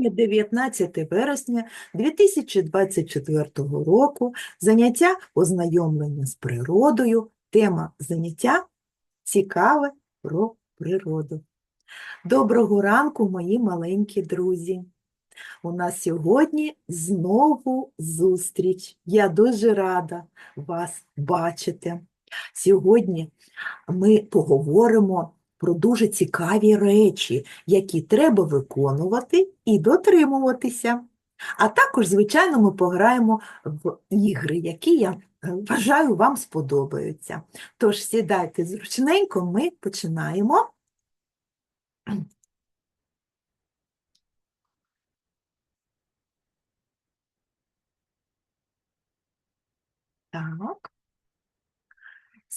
Сьогодні 19 вересня 2024 року. Заняття ознайомлення з природою. Тема заняття цікаве про природу. Доброго ранку, мої маленькі друзі. У нас сьогодні знову зустріч. Я дуже рада вас бачити. Сьогодні ми поговоримо про дуже цікаві речі, які треба виконувати і дотримуватися. А також, звичайно, ми пограємо в ігри, які я вважаю вам сподобаються. Тож сідайте зручненько, ми починаємо. Так.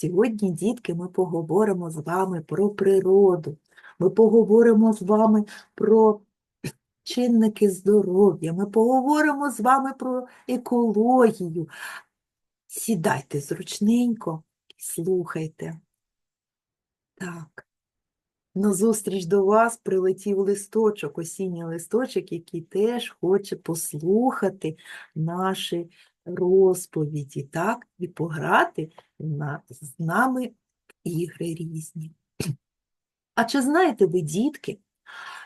Сьогодні, дітки, ми поговоримо з вами про природу. Ми поговоримо з вами про чинники здоров'я, ми поговоримо з вами про екологію. Сідайте зручненько і слухайте. Так. На зустріч до вас прилетів листочок, осінній листочок, який теж хоче послухати наші розповіді, так, і пограти на, з нами в ігри різні. А чи знаєте ви, дітки,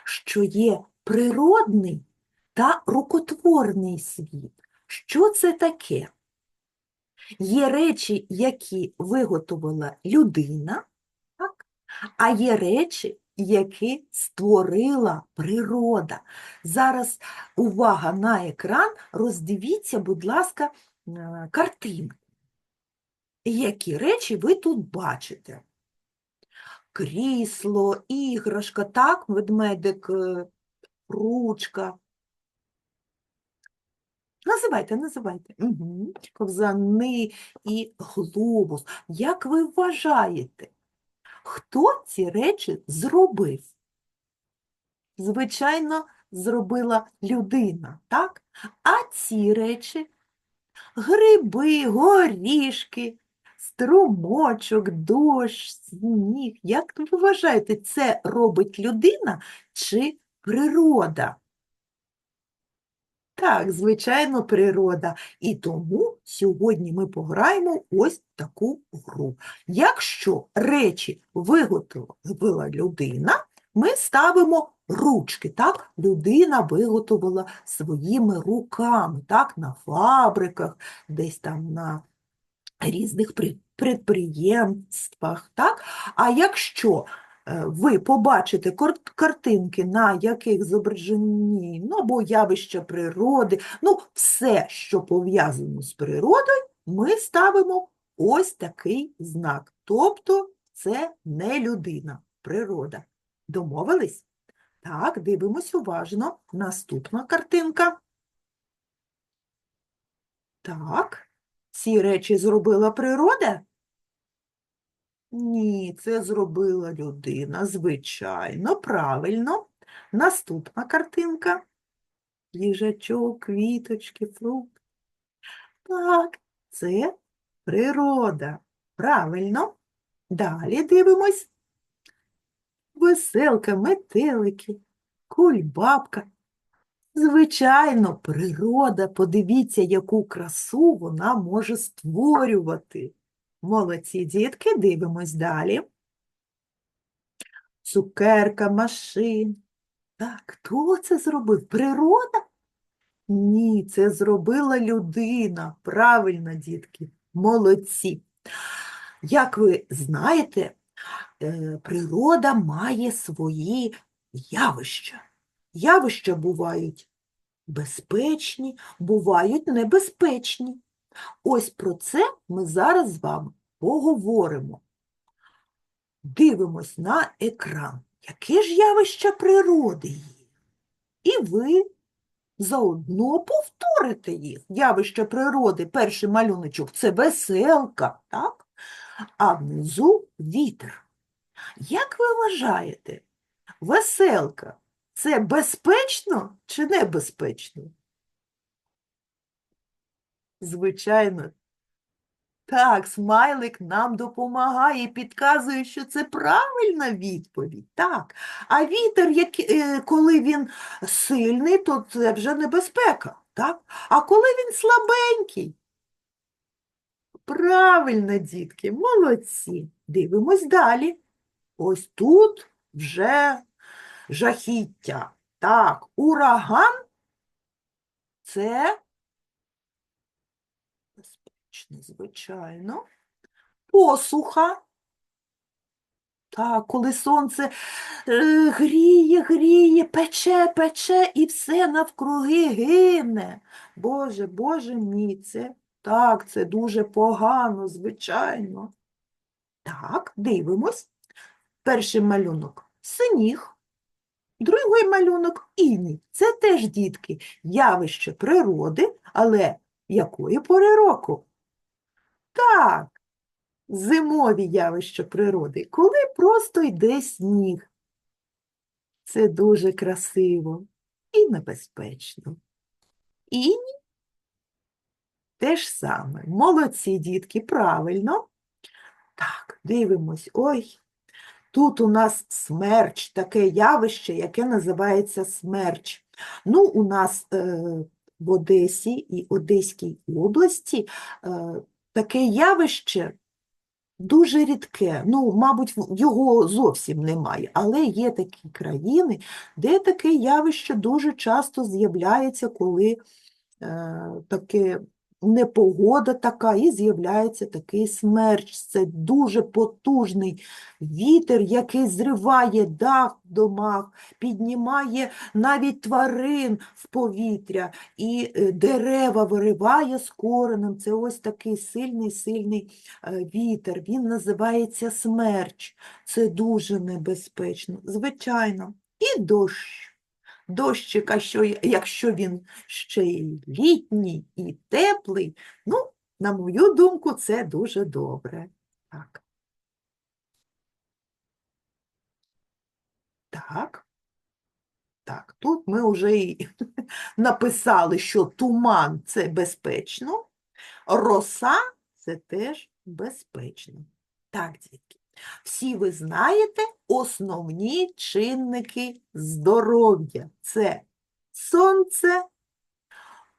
що є природний та рукотворний світ? Що це таке? Є речі, які виготовила людина, так? а є речі, які створила природа. Зараз увага на екран, роздивіться, будь ласка, е, картинку. Які речі ви тут бачите? Крісло, іграшка, так, ведмедик, е, ручка. Називайте, називайте. Угу. Ковзани і глобус. Як ви вважаєте, хто ці речі зробив? Звичайно, зробила людина, так? А ці речі гриби, горішки, струмочок, дощ, сніг. Як ви вважаєте, це робить людина чи природа? Так, звичайно, природа. І тому сьогодні ми пограємо ось таку гру. Якщо речі виготовила людина, ми ставимо ручки. Так? Людина виготовила своїми руками, так? на фабриках, десь там на різних при- підприємствах. Так? А якщо ви побачите картинки, на яких зображені ну, або явища природи, ну, все, що пов'язано з природою, ми ставимо ось такий знак. Тобто це не людина, природа. Домовились? Так, дивимось уважно. Наступна картинка. Так, ці речі зробила природа? Ні, це зробила людина, звичайно, правильно. Наступна картинка. Їжачок, квіточки, фрукт. Так, це природа. Правильно. Далі дивимось. Веселка, метелики, кульбабка. Звичайно, природа, подивіться, яку красу вона може створювати. Молодці дітки, дивимось далі. Цукерка, машин. Так, хто це зробив? Природа? Ні, це зробила людина. Правильно, дітки, молодці. Як ви знаєте, е, природа має свої явища. Явища бувають безпечні, бувають небезпечні. Ось про це ми зараз з вами поговоримо. Дивимось на екран. Яке ж явище природи є? І ви заодно повторите їх. Явище природи, перший малюночок це веселка, так? А внизу вітер. Як ви вважаєте, веселка це безпечно чи небезпечно? Звичайно, Так, смайлик нам допомагає, підказує, що це правильна відповідь. Так. А вітер, як, е, коли він сильний, то це вже небезпека. Так? А коли він слабенький, правильно, дітки, молодці. Дивимось далі. Ось тут вже жахіття. Так, ураган це безпечно, звичайно. Посуха. Так, коли сонце е, гріє, гріє, пече, пече, і все навкруги гине. Боже, Боже мій, це так, це дуже погано, звичайно. Так, дивимось. Перший малюнок сніг, другий малюнок іній. Це теж, дітки, явище природи, але якої пори року? Так, зимові явища природи, коли просто йде сніг. Це дуже красиво і небезпечно. І те ж саме. Молодці, дітки, правильно. Так, дивимось. Ой, тут у нас смерч, таке явище, яке називається смерч. Ну, у нас е, в Одесі і Одеській області е, таке явище дуже рідке. Ну, мабуть, його зовсім немає, але є такі країни, де таке явище дуже часто з'являється, коли е, таке непогода така, і з'являється такий смерч. Це дуже потужний вітер, який зриває дах в домах, піднімає навіть тварин в повітря, і е, дерева вириває з коренем. Це ось такий сильний, сильний е, вітер. Він називається смерч. Це дуже небезпечно, звичайно. І дощ. Дощик, а що, якщо він ще й літній і теплий, ну, на мою думку, це дуже добре. Так. Так. Так, тут ми вже і написали, що туман це безпечно, роса це теж безпечно. Так, дітки, всі ви знаєте основні чинники здоров'я. Це сонце,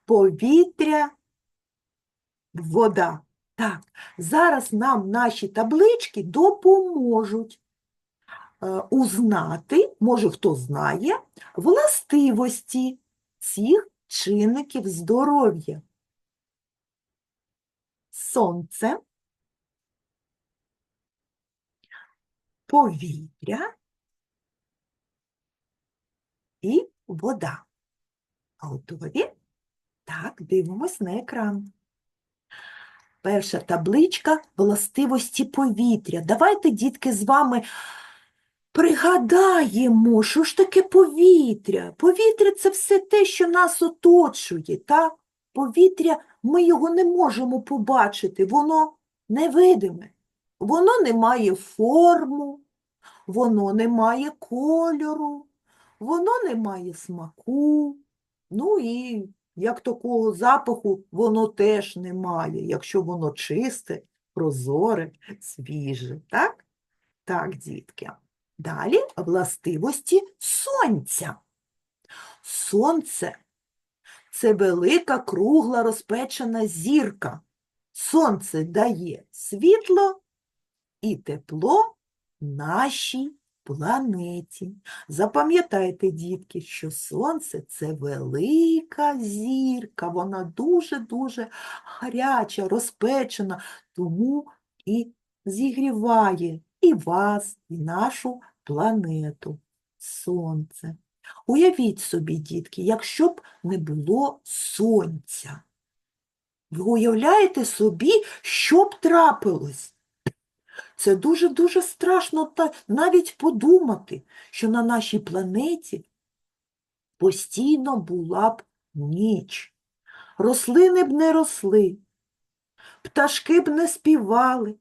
повітря, вода. Так, зараз нам наші таблички допоможуть е, узнати, може хто знає, властивості цих чинників здоров'я. Сонце, повітря і вода. Готові? Так, дивимось на екран. Перша табличка властивості повітря. Давайте, дітки, з вами пригадаємо, що ж таке повітря. Повітря це все те, що нас оточує. Так? Повітря ми його не можемо побачити, воно невидиме, воно не має форму, воно не має кольору, воно не має смаку. Ну і як такого запаху воно теж не має, якщо воно чисте, прозоре, свіже. Так? Так, дітки. Далі властивості сонця. Сонце це велика кругла розпечена зірка. Сонце дає світло і тепло нашій планеті. Запам'ятайте, дітки, що сонце це велика зірка, вона дуже-дуже гаряча, розпечена, тому і зігріває і вас, і нашу планету. Сонце. Уявіть собі, дітки, якщо б не було сонця. Ви уявляєте собі, що б трапилось? Це дуже-дуже страшно навіть подумати, що на нашій планеті постійно була б ніч. Рослини б не росли, пташки б не співали,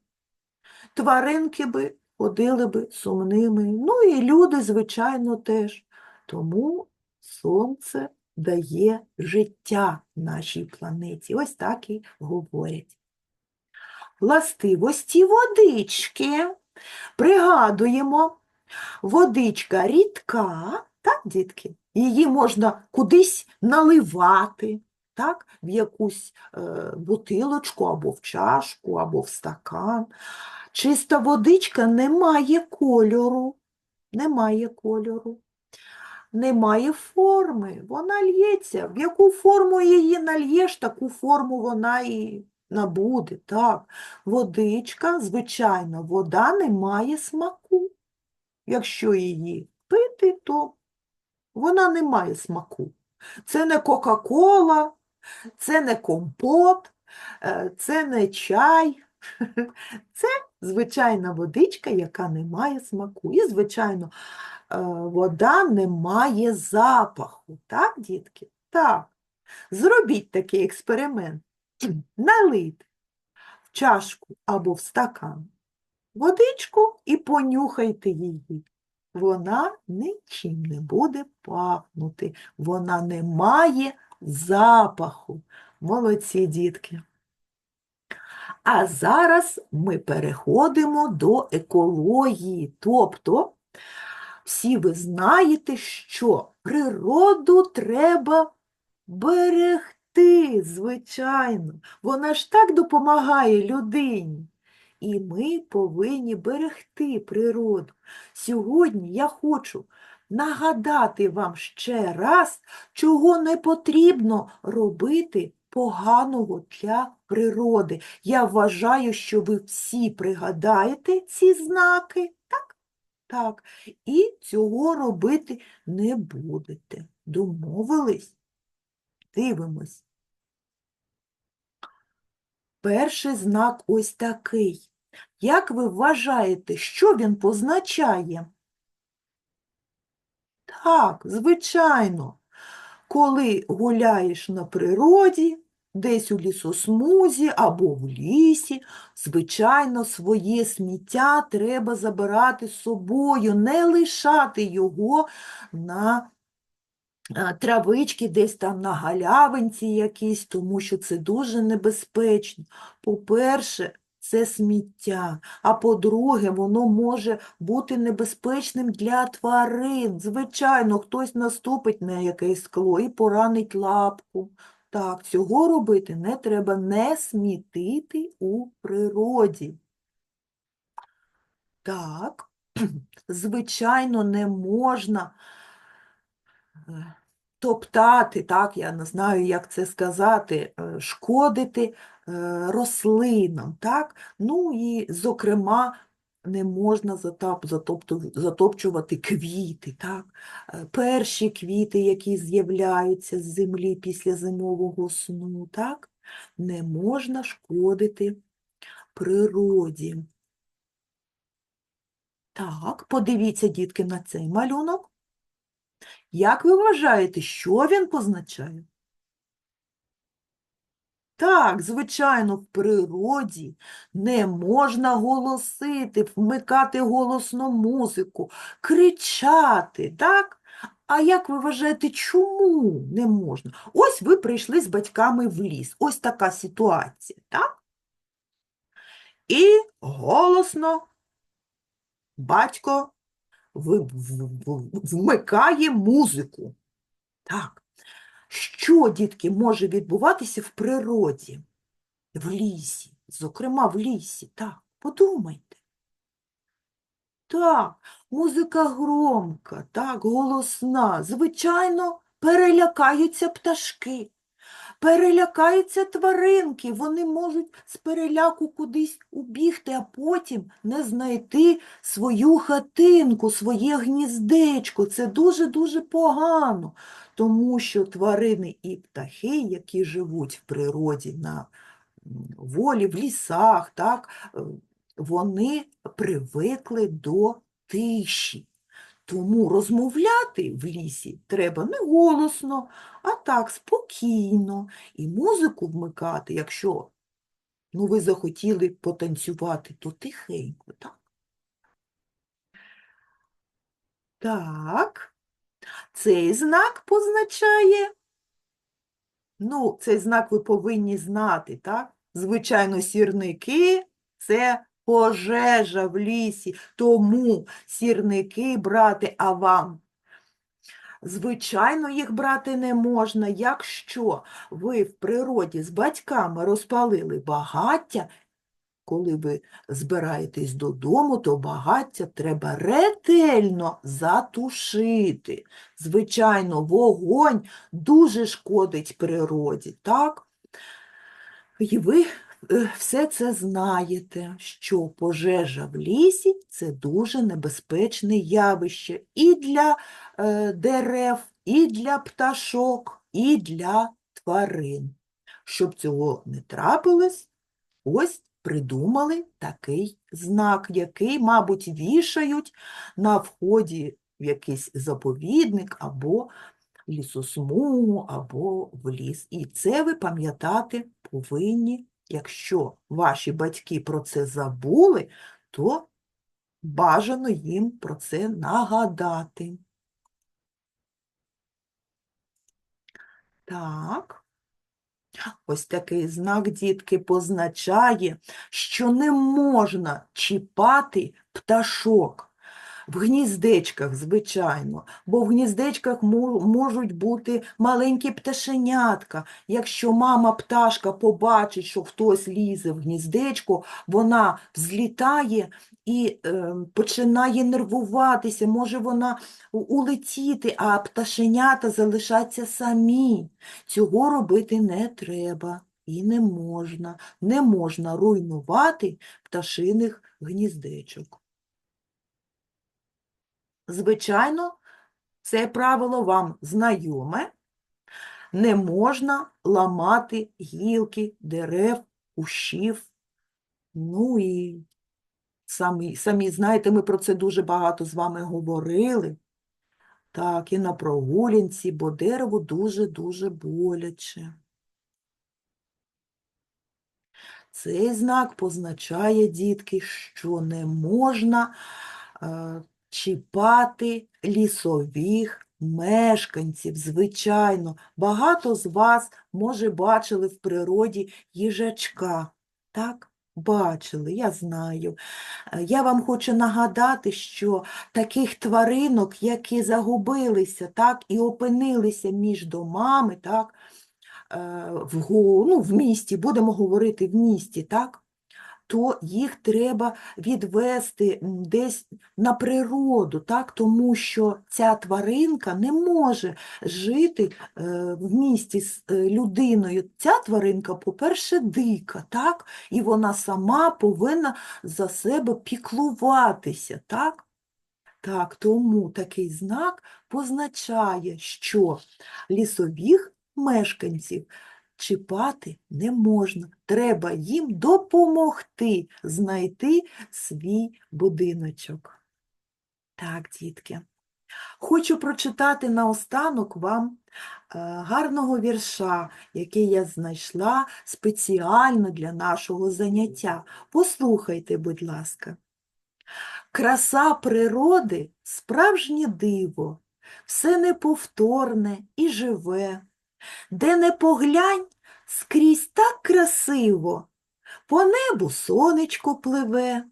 тваринки би ходили би сумними, ну і люди, звичайно, теж. Тому сонце дає життя нашій планеті. Ось так і говорять. Властивості водички. Пригадуємо, водичка рідка, так, дітки? Її можна кудись наливати, так? В якусь е, бутилочку або в чашку, або в стакан. Чиста водичка не має кольору, немає кольору, немає форми, вона лється. В яку форму її нальєш, таку форму вона і набуде. Так, водичка, звичайно, вода не має смаку. Якщо її пити, то вона не має смаку. Це не Кока-Кола, це не компот, е, це не чай. Це звичайна водичка, яка не має смаку. І, звичайно, е, вода не має запаху. Так, дітки? Так. Зробіть такий експеримент. Налийте в чашку або в стакан водичку і понюхайте її. Вона нічим не буде пахнути, вона не має запаху. Молодці, дітки. А зараз ми переходимо до екології. Тобто, всі ви знаєте, що природу треба берегти, звичайно. Вона ж так допомагає людині. І ми повинні берегти природу. Сьогодні я хочу нагадати вам ще раз, чого не потрібно робити поганого для природи. Я вважаю, що ви всі пригадаєте ці знаки, так? Так. І цього робити не будете. Домовились? Дивимось. Перший знак ось такий. Як ви вважаєте, що він позначає? Так, звичайно, коли гуляєш на природі, десь у лісосмузі або в лісі, звичайно, своє сміття треба забирати з собою, не лишати його на травички десь там на галявинці якісь, тому що це дуже небезпечно. По-перше, це сміття, а по-друге, воно може бути небезпечним для тварин. Звичайно, хтось наступить на якесь скло і поранить лапку. Так, цього робити не треба, не смітити у природі. Так, звичайно, не можна е, топтати, так, я не знаю, як це сказати, е, шкодити е, рослинам, так? Ну і, зокрема, не можна затопчувати квіти, так? Е, Перші квіти, які з'являються з землі після зимового сну, так? Не можна шкодити природі. Так, подивіться, дітки, на цей малюнок. Як ви вважаєте, що він позначає? Так, звичайно, в природі не можна голосити, вмикати голосну музику, кричати, так? А як ви вважаєте, чому не можна? Ось ви прийшли з батьками в ліс. Ось така ситуація, так? І голосно батько вмикає музику. Так. Що, дітки, може відбуватися в природі, в лісі, зокрема в лісі, так, подумайте. Так, музика громка, так, голосна. Звичайно, перелякаються пташки, перелякаються тваринки, вони можуть з переляку кудись убігти, а потім не знайти свою хатинку, своє гніздечко. Це дуже-дуже погано, тому що тварини і птахи, які живуть в природі на волі, в лісах, так, е, вони привикли до тиші. Тому розмовляти в лісі треба не голосно, а так спокійно. І музику вмикати, якщо ну, ви захотіли потанцювати, то тихенько, так? Так, цей знак позначає, ну, цей знак ви повинні знати, так? Звичайно, сірники, це пожежа в лісі, тому сірники брати, а вам Звичайно, їх брати не можна, якщо ви в природі з батьками розпалили багаття, коли ви збираєтесь додому, то багаття треба ретельно затушити. Звичайно, вогонь дуже шкодить природі, так? І ви все це знаєте, що пожежа в лісі це дуже небезпечне явище і для е, дерев, і для пташок, і для тварин. Щоб цього не трапилось, ось придумали такий знак, який, мабуть, вішають на вході в якийсь заповідник або лісосмугу, або в ліс. І це ви пам'ятати повинні. Якщо ваші батьки про це забули, то бажано їм про це нагадати. Так. Ось такий знак, дітки, позначає, що не можна чіпати пташок. В гніздечках, звичайно, бо в гніздечках можуть бути маленькі пташенятка. Якщо мама пташка побачить, що хтось лізе в гніздечко, вона взлітає і е, починає нервуватися, може вона улетіти, а пташенята залишаться самі. Цього робити не треба і не можна. Не можна руйнувати пташиних гніздечок. Звичайно, це правило вам знайоме. Не можна ламати гілки, дерев, кущів. Ну і самі, самі знаєте, ми про це дуже багато з вами говорили. Так, і на прогулянці, бо дерево дуже-дуже боляче. Цей знак позначає, дітки, що не можна е, чіпати лісових мешканців. Звичайно, багато з вас, може, бачили в природі їжачка. Так, бачили, я знаю. Е, Я вам хочу нагадати, що таких тваринок, які загубилися, так, і опинилися між домами, так, е, в, ну, в місті, будемо говорити в місті, так, то їх треба відвести десь на природу, так, тому що ця тваринка не може жити е, в місті з е, людиною. Ця тваринка, по-перше, дика, так, і вона сама повинна за себе піклуватися, так? Так, тому такий знак позначає, що лісових мешканців чіпати не можна. Треба їм допомогти знайти свій будиночок. Так, дітки. Хочу прочитати наостанок вам е, гарного вірша, який я знайшла спеціально для нашого заняття. Послухайте, будь ласка. Краса природи – справжнє диво, все неповторне і живе. Де не поглянь, скрізь так красиво, по небу сонечко пливе,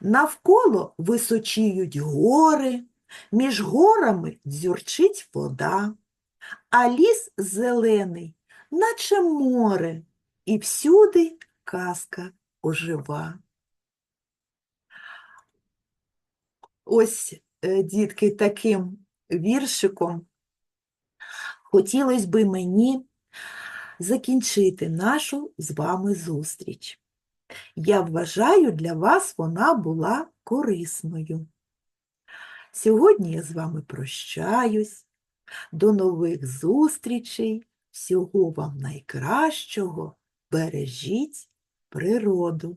навколо височіють гори, між горами дзюрчить вода, а ліс зелений, наче море, і всюди казка ожива. Ось, е, дітки, таким віршиком хотілося би мені закінчити нашу з вами зустріч. Я вважаю, для вас вона була корисною. Сьогодні я з вами прощаюсь. До нових зустрічей. Всього вам найкращого. Бережіть природу.